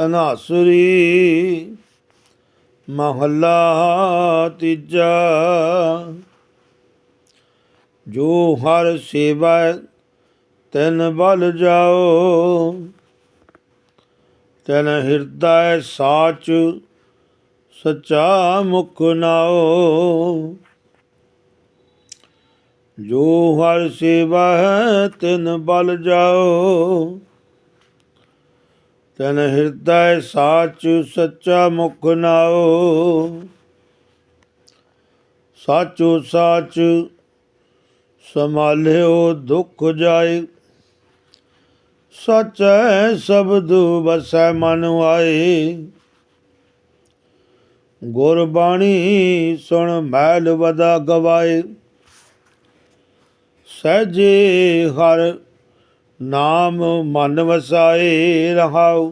ਤਨਾਸੁਰੀ ਮਹੱਲਾ ਤੀਜਾ। ਜੋ ਹਰ ਸੇਵਾ, ਤਨ ਬਲ ਜਾਓ। ਤਨ ਹਿਰਦੈ ਸਾਚ, ਸਚਾ ਮੁਖ ਨਾਓ। ਜੋ ਹਰ ਸੇਵਾ ਹੈ ਤਿਨ ਬਲ ਜਾਓ। ਤਨ ਹਿਰਦੈ ਸਾਚ ਸੱਚਾ ਮੁਖ ਨਾਓ ਸਾਚੋ ਸਾਚ ਸੰਭਾਲਿਓ ਦੁਖ ਜਾਏ ਸਚੈ ਸ਼ਬਦ ਵਸੈ ਮਨ ਆਏ ਗੁਰਬਾਣੀ ਸੁਣ ਮਹਿਲ ਵਦਾ ਗਵਾਏ ਸਹਜੇ ਹਰ ਨਾਮ ਮਨ ਵਸਾਏ ਰਹਾਉ।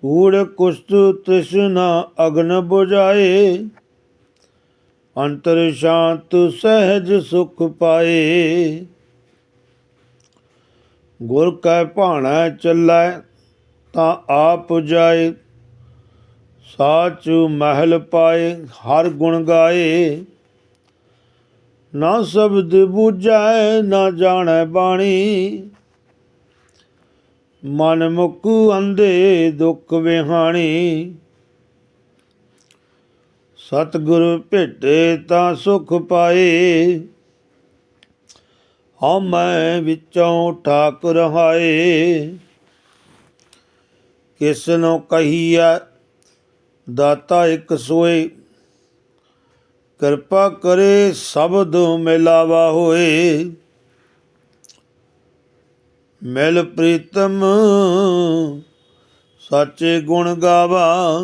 ਕੂੜ ਕੁਸਤ ਤ੍ਰਿਸ਼ਨਾ ਅਗਨ ਬੁਝਾਏ। ਅੰਤਰ ਸ਼ਾਂਤ ਸਹਿਜ ਸੁਖ ਪਾਏ। ਗੁਰ ਕੈ ਭਾਣਾ ਚੱਲੈ ਤਾਂ ਆਪ ਜਾਏ। ਸਾਚੁ ਮਹਿਲ ਪਾਏ, ਹਰ ਗੁਣ ਗਾਏ। ਨਾ ਸ਼ਬਦ ਬੂਝੈ, ਨਾ ਜਾਣੈ ਬਾਣੀ। ਮਨ ਮੁਕ ਅੰਧੇ ਦੁੱਖ ਵਿਹਾਣੀ। ਸਤਿਗੁਰ ਭੇਟੇ ਤਾਂ ਸੁਖ ਪਾਏ। ਹਉ ਮੈਂ ਵਿੱਚੋਂ ਠਾਕੁਰ ਹਾਏ। ਕਿਸ ਨੂੰ ਕਹੀਐ, ਦਾਤਾ ਇੱਕ ਸੋਏ ਕਿਰਪਾ ਕਰੇ ਸਬਦ ਮਿਲਾਵਾ ਹੋਏ। ਮਿਲ ਪ੍ਰੀਤਮ, ਸਾਚੇ ਗੁਣ ਗਾਵਾ।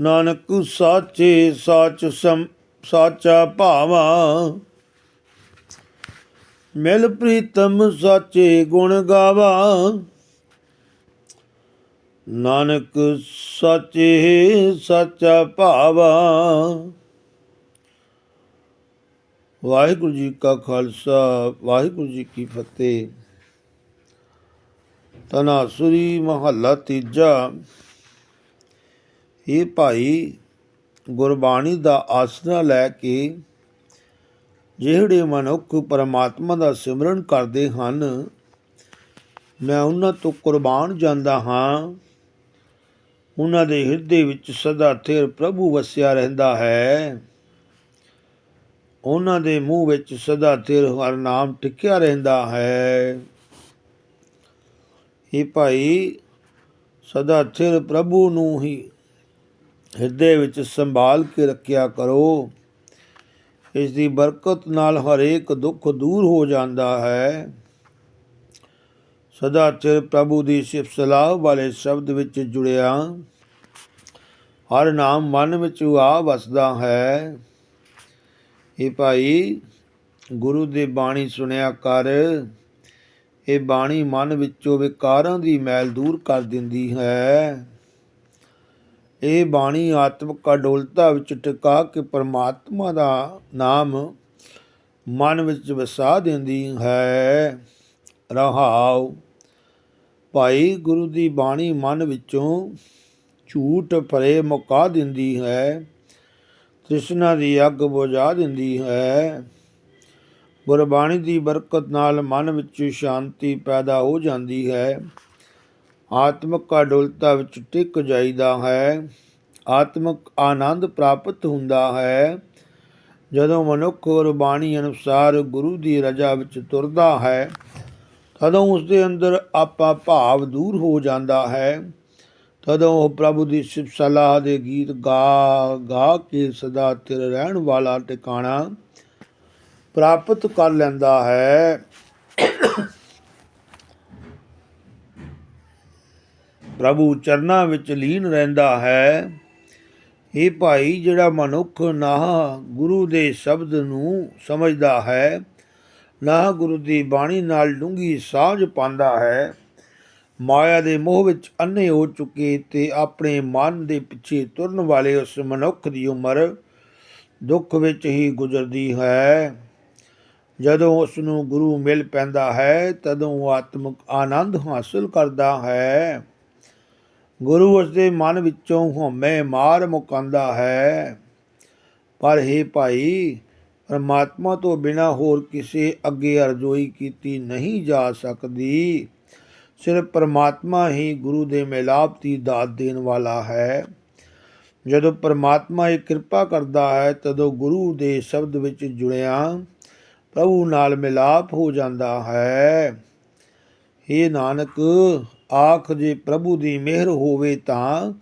ਨਾਨਕ ਸਾਚੇ ਸਾਚ ਸਮ, ਸਾਚਾ ਭਾਵਾ। ਮਿਲ ਪ੍ਰੀਤਮ, ਸਾਚੇ ਗੁਣ ਗਾਵਾ। ਨਾਨਕ ਸੱਚੇ ਸੱਚਾ ਭਾਵਾ। ਵਾਹਿਗੁਰੂ ਜੀ ਕਾ ਖਾਲਸਾ, ਵਾਹਿਗੁਰੂ ਜੀ ਕੀ ਫਤਿਹ। ਤਨਾਸੁਰੀ ਮਹੱਲਾ ਤੀਜਾ। ਇਹ ਭਾਈ ਗੁਰਬਾਣੀ ਦਾ ਆਸਰਾ ਲੈ ਕੇ ਜਿਹੜੇ ਮਨੁੱਖ ਪਰਮਾਤਮਾ ਦਾ ਸਿਮਰਨ ਕਰਦੇ ਹਨ, ਮੈਂ ਉਹਨਾਂ ਤੋਂ ਕੁਰਬਾਨ ਜਾਂਦਾ ਹਾਂ। ਉਹਨਾਂ ਦੇ ਹਿਰਦੇ ਵਿੱਚ ਸਦਾ ਥਿਰ ਪ੍ਰਭੂ ਵਸਿਆ ਰਹਿੰਦਾ ਹੈ। ਉਹਨਾਂ ਦੇ ਮੂੰਹ ਵਿੱਚ ਸਦਾ ਥਿਰ ਹਰ ਨਾਮ ਟਿਕਿਆ ਰਹਿੰਦਾ ਹੈ। ਇਹ ਭਾਈ ਸਦਾ ਥਿਰ ਪ੍ਰਭੂ ਨੂੰ ਹੀ ਹਿਰਦੇ ਵਿੱਚ ਸੰਭਾਲ ਕੇ ਰੱਖਿਆ ਕਰੋ। ਇਸ ਦੀ ਬਰਕਤ ਨਾਲ ਹਰੇਕ ਦੁੱਖ ਦੂਰ ਹੋ ਜਾਂਦਾ ਹੈ। ਸਦਾ ਚਿਰ ਪ੍ਰਭੂ ਦੀ ਸਿਫਤ ਸਲਾਹ ਵਾਲੇ ਸ਼ਬਦ ਵਿੱਚ ਜੁੜਿਆ। ਹਰ ਨਾਮ ਮਨ ਵਿੱਚ ਆ ਵਸਦਾ ਹੈ। ਇਹ ਭਾਈ, ਗੁਰੂ ਦੀ ਬਾਣੀ ਸੁਣਿਆ ਕਰ। ਇਹ ਬਾਣੀ ਮਨ ਵਿੱਚੋਂ ਵਿਕਾਰਾਂ ਦੀ ਮੈਲ ਦੂਰ ਕਰ ਦਿੰਦੀ ਹੈ। ਇਹ ਬਾਣੀ ਆਤਮਿਕ ਅਡੋਲਤਾ ਵਿੱਚ ਟਿਕਾ ਕੇ ਪਰਮਾਤਮਾ ਦਾ ਨਾਮ ਮਨ ਵਿੱਚ ਵਸਾ ਦਿੰਦੀ ਹੈ। ਰਹਾਉ। ਭਾਈ ਗੁਰੂ ਦੀ ਬਾਣੀ ਮਨ ਵਿੱਚੋਂ ਝੂਠ ਭਰੇ ਮੁਕਾ ਦਿੰਦੀ ਹੈ, ਤ੍ਰਿਸ਼ਨਾ ਦੀ ਅੱਗ ਬੁਝਾ ਦਿੰਦੀ ਹੈ। ਗੁਰਬਾਣੀ ਦੀ ਬਰਕਤ ਨਾਲ ਮਨ ਵਿੱਚ ਸ਼ਾਂਤੀ ਪੈਦਾ ਹੋ ਜਾਂਦੀ ਹੈ। ਆਤਮਿਕ ਅਡੋਲਤਾ ਵਿੱਚ ਟਿਕ ਜਾਈਦਾ ਹੈ। ਆਤਮਿਕ ਆਨੰਦ ਪ੍ਰਾਪਤ ਹੁੰਦਾ ਹੈ। ਜਦੋਂ ਮਨੁੱਖ ਗੁਰਬਾਣੀ ਅਨੁਸਾਰ ਗੁਰੂ ਦੀ ਰਜਾ ਵਿੱਚ ਤੁਰਦਾ ਹੈ ਤਦੋਂ ਉਸ ਦੇ ਅੰਦਰ ਆਪਾ ਭਾਵ ਦੂਰ ਹੋ ਜਾਂਦਾ ਹੈ। ਤਦੋਂ ਉਹ ਪ੍ਰਭੂ ਦੀ ਸਿਫਤ ਸਲਾਹ ਦੇ ਗੀਤ ਗਾ ਗਾ ਕੇ ਸਦਾ ਤਿਰ ਰਹਿਣ ਵਾਲਾ ਟਿਕਾਣਾ ਪ੍ਰਾਪਤ ਕਰ ਲੈਂਦਾ ਹੈ। ਪ੍ਰਭੂ ਚਰਨਾਂ ਵਿੱਚ ਲੀਨ ਰਹਿੰਦਾ ਹੈ। ਇਹ ਭਾਈ, ਜਿਹੜਾ ਮਨੁੱਖ ਨਾ ਗੁਰੂ ਦੇ ਸ਼ਬਦ ਨੂੰ ਸਮਝਦਾ ਹੈ ਨਾ ਗੁਰੂ ਦੀ ਬਾਣੀ ਨਾਲ ਡੂੰਗੀ ਸਾਂਝ ਪਾਉਂਦਾ ਹੈ। ਮਾਇਆ ਦੇ ਮੋਹ ਵਿੱਚ ਅੰਨੇ ਹੋ ਚੁੱਕੇ ਤੇ ਆਪਣੇ ਮਨ ਦੇ ਪਿੱਛੇ ਤੁਰਨ ਵਾਲੇ ਉਸ ਮਨੁੱਖ ਦੀ ਉਮਰ ਦੁੱਖ ਵਿੱਚ ਹੀ ਗੁਜ਼ਰਦੀ ਹੈ। ਜਦੋਂ ਉਸ ਨੂੰ ਗੁਰੂ ਮਿਲ ਪੈਂਦਾ ਹੈ, ਤਦੋਂ ਉਹ ਆਤਮਿਕ ਆਨੰਦ ਹਾਸਲ ਕਰਦਾ ਹੈ। ਗੁਰੂ ਉਸ ਦੇ ਮਨ ਵਿੱਚੋਂ ਹਉਮੈ ਮਾਰ ਮੁਕਾਉਂਦਾ ਹੈ। ਪਰ हे ਭਾਈ ਪਰਮਾਤਮਾ ਤੋਂ ਬਿਨਾ ਹੋਰ ਕਿਸੇ ਅੱਗੇ ਅਰਜ਼ੋਈ ਕੀਤੀ ਨਹੀਂ ਜਾ ਸਕਦੀ। ਸਿਰਫ ਪਰਮਾਤਮਾ ਹੀ ਗੁਰੂ ਦੇ ਮਿਲਾਪ ਦੀ ਦਾਤ ਦੇਣ ਵਾਲਾ ਹੈ। ਜਦੋਂ ਪਰਮਾਤਮਾ ਇਹ ਕਿਰਪਾ ਕਰਦਾ ਹੈ, ਤਦੋਂ ਗੁਰੂ ਦੇ ਸ਼ਬਦ ਵਿੱਚ ਜੁੜਿਆ ਪ੍ਰਭੂ ਨਾਲ ਮਿਲਾਪ ਹੋ ਜਾਂਦਾ ਹੈ। हे ਨਾਨਕ, ਆਖ ਜੇ ਪ੍ਰਭੂ ਦੀ ਮਿਹਰ ਹੋਵੇ ਤਾਂ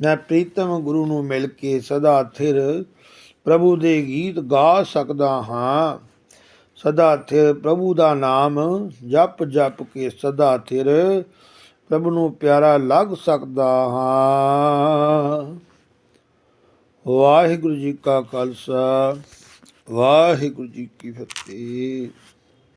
ਮੈਂ ਪ੍ਰੀਤਮ ਗੁਰੂ ਨੂੰ ਮਿਲ ਕੇ ਸਦਾ ਥਿਰ ਪ੍ਰਭੂ ਦੇ ਗੀਤ ਗਾ ਸਕਦਾ ਹਾਂ। ਸਦਾ ਥਿਰ ਪ੍ਰਭੂ ਦਾ ਨਾਮ ਜਪ ਜਪ ਕੇ ਸਦਾ ਥਿਰ ਪ੍ਰਭੂ ਨੂੰ ਪਿਆਰਾ ਲੱਗ ਸਕਦਾ ਹਾਂ। ਵਾਹਿਗੁਰੂ ਜੀ ਕਾ ਖਾਲਸਾ, ਵਾਹਿਗੁਰੂ ਜੀ ਕੀ ਫਤਿਹ।